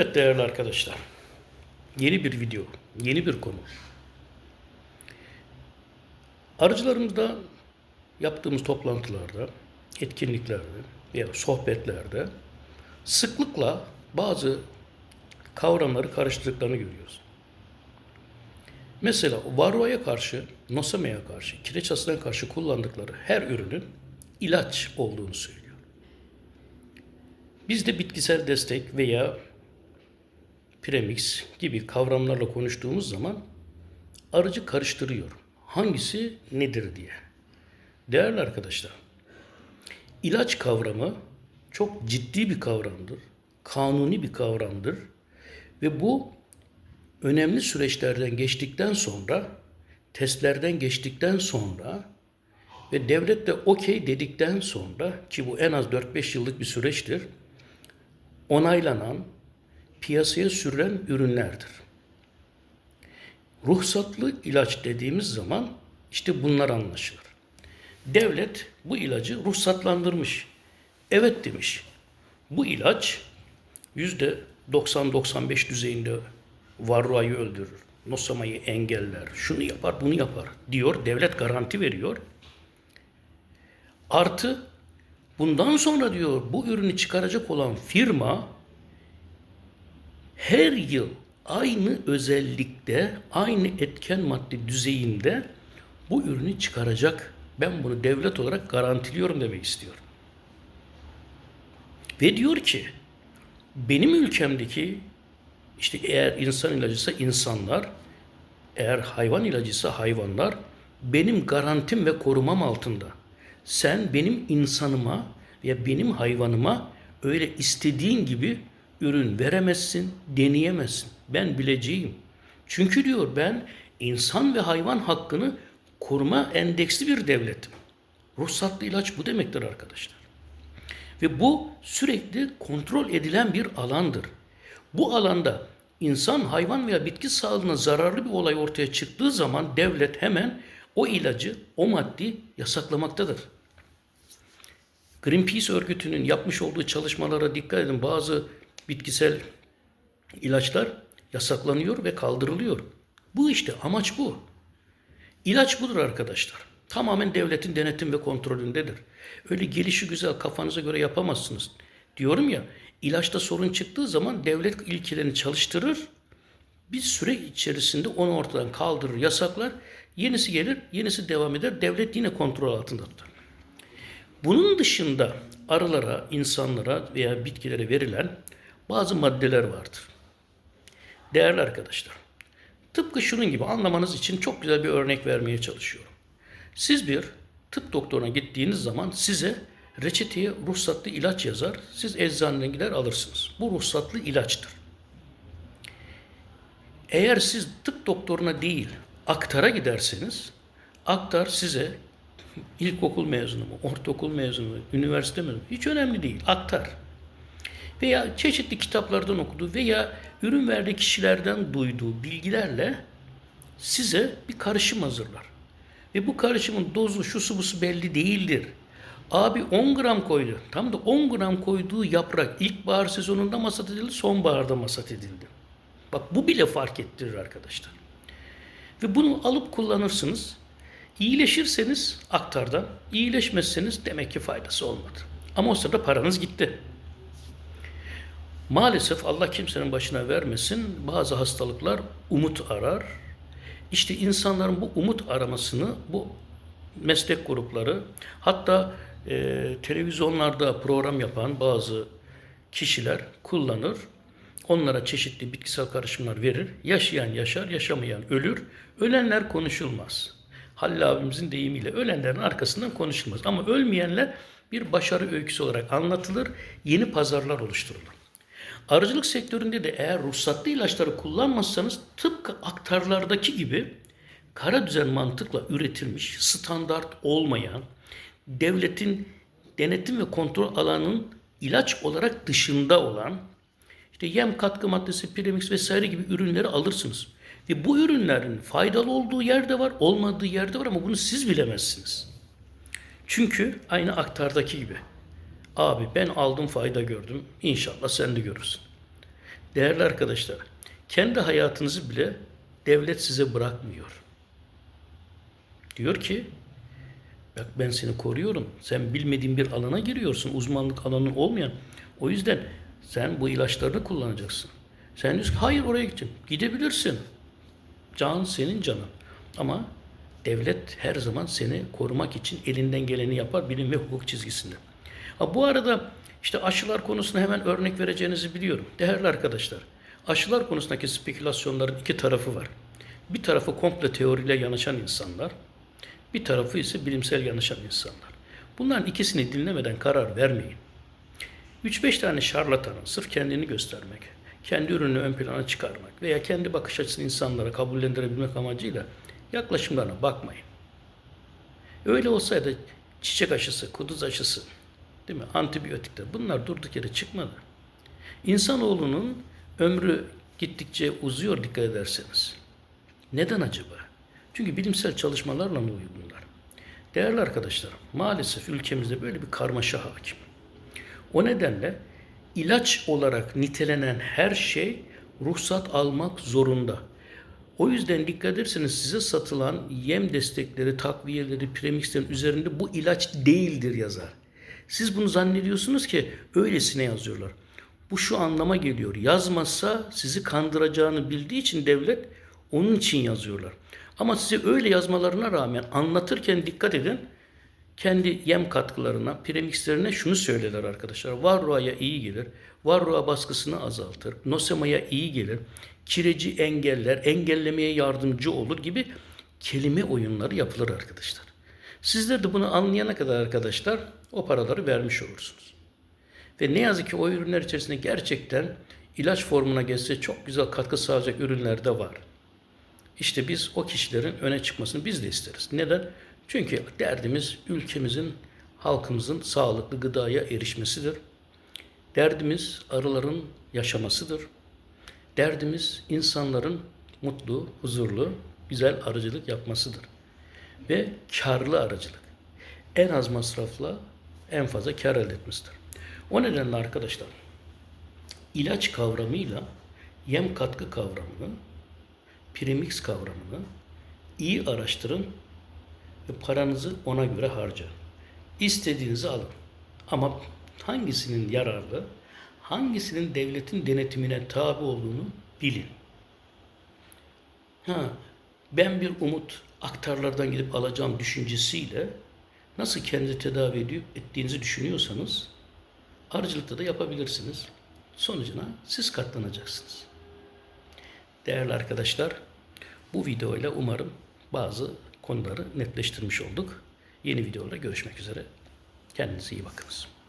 Evet değerli arkadaşlar. Yeni bir video, yeni bir konu. Arıcılarımızda yaptığımız toplantılarda, etkinliklerde veya sohbetlerde sıklıkla bazı kavramları karıştırdıklarını görüyoruz. Mesela varroaya karşı, nosamaya karşı, kireç hastalığına karşı kullandıkları her ürünün ilaç olduğunu söylüyor. Biz de bitkisel destek veya premix gibi kavramlarla konuştuğumuz zaman arıcı karıştırıyor. Hangisi nedir diye. Değerli arkadaşlar, ilaç kavramı çok ciddi bir kavramdır. Kanuni bir kavramdır. Ve bu önemli süreçlerden geçtikten sonra, testlerden geçtikten sonra ve devlet de okey dedikten sonra ki bu en az 4-5 yıllık bir süreçtir onaylanan, piyasaya sürülen ürünlerdir. Ruhsatlı ilaç dediğimiz zaman işte bunlar anlaşılır. Devlet bu ilacı ruhsatlandırmış. Evet demiş. Bu ilaç yüzde 90-95 düzeyinde varroayı öldürür. Nosamayı engeller. Şunu yapar, bunu yapar diyor. Devlet garanti veriyor. Artı bundan sonra diyor bu ürünü çıkaracak olan firma her yıl aynı özellikte, aynı etken madde düzeyinde bu ürünü çıkaracak. Ben bunu devlet olarak garantiliyorum demek istiyorum. Ve diyor ki benim ülkemdeki işte eğer insan ilacıysa insanlar, eğer hayvan ilacıysa hayvanlar benim garantim ve korumam altında. Sen benim insanıma ya benim hayvanıma öyle istediğin gibi ürün veremezsin, deneyemezsin. Ben bileceğim. Çünkü diyor ben insan ve hayvan hakkını koruma endeksli bir devletim. Ruhsatlı ilaç bu demektir arkadaşlar. Ve bu sürekli kontrol edilen bir alandır. Bu alanda insan, hayvan veya bitki sağlığına zararlı bir olay ortaya çıktığı zaman devlet hemen o ilacı, o maddi yasaklamaktadır. Greenpeace örgütünün yapmış olduğu çalışmalara dikkat edin. Bazı bitkisel ilaçlar yasaklanıyor ve kaldırılıyor. Bu işte amaç bu. İlaç budur arkadaşlar. Tamamen devletin denetim ve kontrolündedir. Öyle gelişi güzel kafanıza göre yapamazsınız. Diyorum ya ilaçta sorun çıktığı zaman devlet ilkelerini çalıştırır. Bir süre içerisinde onu ortadan kaldırır, yasaklar. Yenisi gelir, yenisi devam eder. Devlet yine kontrol altında tutar. Bunun dışında arılara, insanlara veya bitkilere verilen bazı maddeler vardır. Değerli arkadaşlar, tıpkı şunun gibi anlamanız için çok güzel bir örnek vermeye çalışıyorum. Siz bir tıp doktoruna gittiğiniz zaman size reçeteye ruhsatlı ilaç yazar. Siz eczaneden gider alırsınız. Bu ruhsatlı ilaçtır. Eğer siz tıp doktoruna değil aktara giderseniz aktar size ilkokul mezunu mu, ortaokul mezunu mu, üniversite mezunu mu hiç önemli değil. Aktar. Veya çeşitli kitaplardan okuduğu veya ürün verdiği kişilerden duyduğu bilgilerle size bir karışım hazırlar. Ve bu karışımın dozu şusu busu belli değildir. Abi 10 gram koydu. Tam da 10 gram koyduğu yaprak ilkbahar sezonunda masat edildi, sonbaharda masat edildi. Bak bu bile fark ettirir arkadaşlar. Ve bunu alıp kullanırsınız. İyileşirseniz aktardan, iyileşmezseniz demek ki faydası olmadı. Ama o sırada paranız gitti. Maalesef Allah kimsenin başına vermesin bazı hastalıklar umut arar. İşte insanların bu umut aramasını bu meslek grupları hatta e, televizyonlarda program yapan bazı kişiler kullanır. Onlara çeşitli bitkisel karışımlar verir. Yaşayan yaşar, yaşamayan ölür. Ölenler konuşulmaz. Halil abimizin deyimiyle ölenlerin arkasından konuşulmaz. Ama ölmeyenler bir başarı öyküsü olarak anlatılır. Yeni pazarlar oluşturulur. Arıcılık sektöründe de eğer ruhsatlı ilaçları kullanmazsanız tıpkı aktarlardaki gibi kara düzen mantıkla üretilmiş, standart olmayan, devletin denetim ve kontrol alanının ilaç olarak dışında olan işte yem katkı maddesi, premix vesaire gibi ürünleri alırsınız. Ve bu ürünlerin faydalı olduğu yerde var, olmadığı yerde var ama bunu siz bilemezsiniz. Çünkü aynı aktardaki gibi. Abi ben aldım fayda gördüm. İnşallah sen de görürsün. Değerli arkadaşlar, kendi hayatınızı bile devlet size bırakmıyor. Diyor ki, bak ben seni koruyorum. Sen bilmediğin bir alana giriyorsun. Uzmanlık alanın olmayan. O yüzden sen bu ilaçlarını kullanacaksın. Sen diyorsun hayır oraya gideceğim. Gidebilirsin. Can senin canın. Ama devlet her zaman seni korumak için elinden geleni yapar bilim ve hukuk çizgisinde. Ha, bu arada işte aşılar konusuna hemen örnek vereceğinizi biliyorum. Değerli arkadaşlar, aşılar konusundaki spekülasyonların iki tarafı var. Bir tarafı komple teoriyle yanaşan insanlar, bir tarafı ise bilimsel yanaşan insanlar. Bunların ikisini dinlemeden karar vermeyin. 3-5 tane şarlatanın sırf kendini göstermek, kendi ürününü ön plana çıkarmak veya kendi bakış açısını insanlara kabullendirebilmek amacıyla yaklaşımlarına bakmayın. Öyle olsaydı çiçek aşısı, kuduz aşısı, değil mi? Antibiyotikler bunlar durduk yere çıkmadı. İnsanoğlunun ömrü gittikçe uzuyor dikkat ederseniz. Neden acaba? Çünkü bilimsel çalışmalarla oluyor bunlar. Değerli arkadaşlar, maalesef ülkemizde böyle bir karmaşa hakim. O nedenle ilaç olarak nitelenen her şey ruhsat almak zorunda. O yüzden dikkat ederseniz size satılan yem destekleri, takviyeleri, premixlerin üzerinde bu ilaç değildir yazar. Siz bunu zannediyorsunuz ki öylesine yazıyorlar. Bu şu anlama geliyor. Yazmazsa sizi kandıracağını bildiği için devlet onun için yazıyorlar. Ama size öyle yazmalarına rağmen anlatırken dikkat edin. Kendi yem katkılarına, premixlerine şunu söylerler arkadaşlar. Varroa'ya iyi gelir. Varroa baskısını azaltır. Nosema'ya iyi gelir. Kireci engeller, engellemeye yardımcı olur gibi kelime oyunları yapılır arkadaşlar. Sizler de bunu anlayana kadar arkadaşlar o paraları vermiş olursunuz. Ve ne yazık ki o ürünler içerisinde gerçekten ilaç formuna geçse çok güzel katkı sağlayacak ürünler de var. İşte biz o kişilerin öne çıkmasını biz de isteriz. Neden? Çünkü derdimiz ülkemizin, halkımızın sağlıklı gıdaya erişmesidir. Derdimiz arıların yaşamasıdır. Derdimiz insanların mutlu, huzurlu, güzel arıcılık yapmasıdır. Ve karlı arıcılık. En az masrafla en fazla kar elde etmesidir. O nedenle arkadaşlar ilaç kavramıyla yem katkı kavramını, premix kavramını iyi araştırın ve paranızı ona göre harcayın. İstediğinizi alın. Ama hangisinin yararlı, hangisinin devletin denetimine tabi olduğunu bilin. Ha, ben bir umut aktarlardan gidip alacağım düşüncesiyle nasıl kendi tedavi edip ettiğinizi düşünüyorsanız arıcılıkta da yapabilirsiniz. Sonucuna siz katlanacaksınız. Değerli arkadaşlar, bu videoyla umarım bazı konuları netleştirmiş olduk. Yeni videolarda görüşmek üzere. Kendinize iyi bakınız.